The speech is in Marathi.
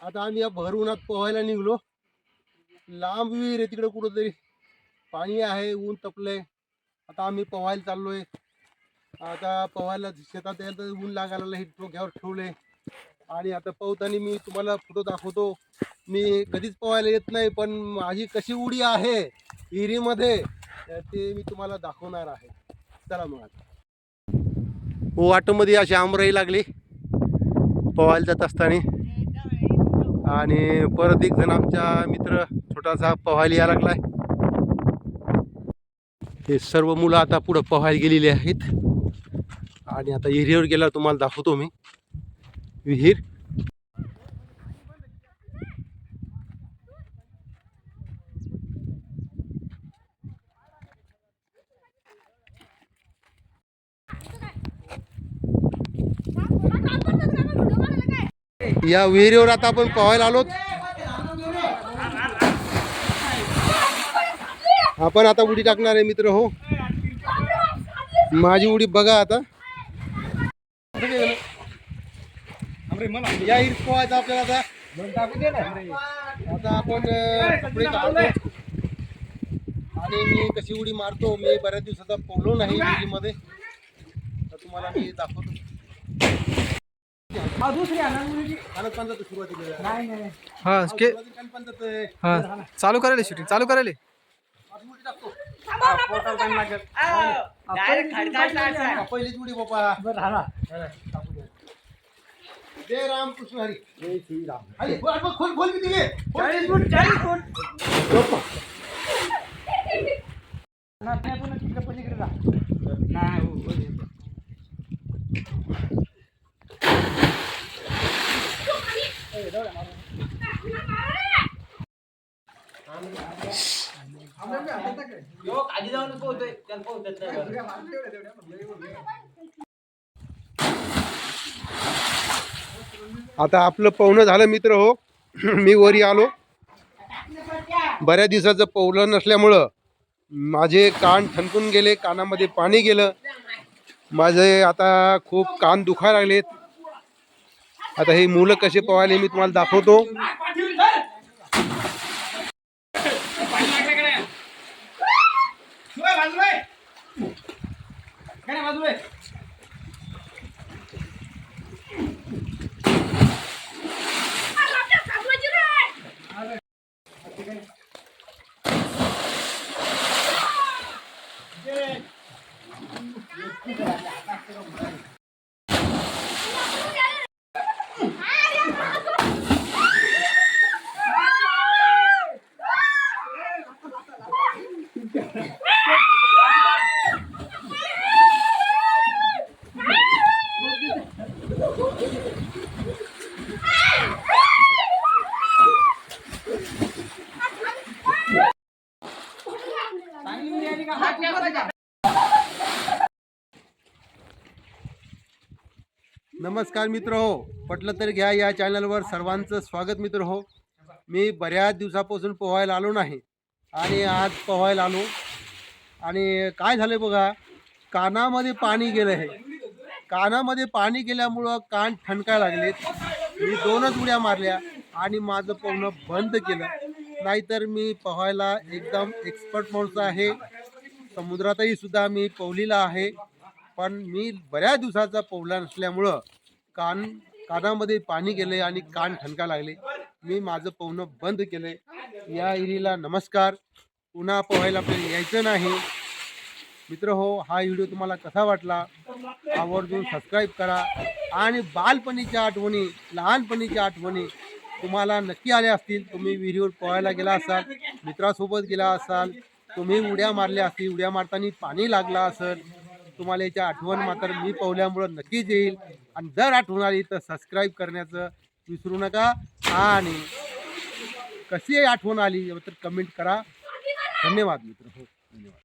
आता आम्ही या भर उन्हात पोहायला निघलो. लांब विहीर आहे तिकडे कुठंतरी. पाणी आहे ऊन तपलंय. आता आम्ही पोहायला चाललोय. आता पोहायला शेतात यायला तर ऊन लागायला हे डोक्यावर ठेवले आणि आता पोहताना मी तुम्हाला फोटो दाखवतो. मी कधीच पोहायला येत नाही पण माझी कशी उडी आहे विहिरीमध्ये ते मी तुम्हाला दाखवणार आहे. चला मग आता. वाटमध्ये अशी आमराई लागली. पोहायला जात असताना. आणि परत एक जण आमचा मित्र छोटासा पोहायला यायला लागलाय. हे सर्व मुलं आता पुढं पोहायला गेलेली आहेत. आणि आता विहिरीवर गेल्यावर तुम्हाला दाखवतो मी. विहीर. या विहिरीवर आता आपण पोहायला आलोत. आपण आता उडी टाकणार आहे मित्र हो. माझी उडी बघा आता. या हिर पोहायचं आपल्याला आता. आता आपण कपडे काढतो आणि मी कशी उडी मारतो मी बऱ्याच दिवसाचा पोहलो नाही विहिरीमध्ये. तर तुम्हाला मी दाखवतो. कानच पंचायत सुरुवातीला हा के सुरुवातीला कानच पंचायत आहे. हा. चालू करायला शूटिंग चालू करायला. आज टाकतो डायरेक्ट हा, पहिलीच उडी बापा. टाकू दे. जय राम कृष्ण हरी. जय श्रीराम हरी बोल बोल, खोल खोल किती घे चाळीस फूट चाळीस फूट. आधी जाऊन पोहतोय त्याला पोहतच नाही आता आपलं पोहणं झालं मित्र हो. मी वरी आलो. बऱ्याच दिवसाचं पवलं नसल्यामुळं माझे कान ठणकून गेले कानामध्ये पाणी गेलं. माझे आता खूप कान दुखायला लागलेत. आता हे मुलं कसे पोहायला मी तुम्हाला दाखवतो. नमस्कार मित्र हो. पटलं तर घ्या या चॅनलवर सर्वांचं स्वागत मित्र हो. मी बऱ्याच दिवसापासून पोहायला आलो नाही आणि आज पोहायला आलो. आणि काय झालं बघा कानामध्ये पाणी गेलं आहे कानामध्ये पाणी गेल्यामुळं कान ठणकायला लागलेत. मी दोनच उड्या मारल्या आणि माझं पोहणं बंद केलं. नाहीतर मी पोहायला एकदम एक्सपर्ट माणूस आहे. समुद्रातही सुद्धा मी पवलीला आहे. पण मी बऱ्याच दिवसाचा पवला नसल्यामुळं कान कानामध्ये पाणी गेले आणि कान ठणका लागले. मी माझं पोहणं बंद केले या इरीला नमस्कार. पुन्हा पोहायला आपल्याला यायचं नाही. मित्र हो हा व्हिडिओ तुम्हाला कसा वाटला? आवर्जून सबस्क्राईब करा. आणि बालपणीच्या आठवणी लहानपणीच्या आठवणी तुम्हाला नक्की आल्या असतील. तुम्ही विहिरीवर पोहायला गेला असाल मित्रासोबत गेला असाल तुम्ही उड्या मारल्या असतील उड्या मारताना पाणी लागला असेल तुम्हाला याची आठवण मात्र मी पोहल्यामुळं नक्कीच येईल. आणि जर आठवण आली तर सबस्क्राईब करण्याचं विसरू नका. आणि कशी आठवण आली तर कमेंट करा. धन्यवाद मित्र. हो धन्यवाद.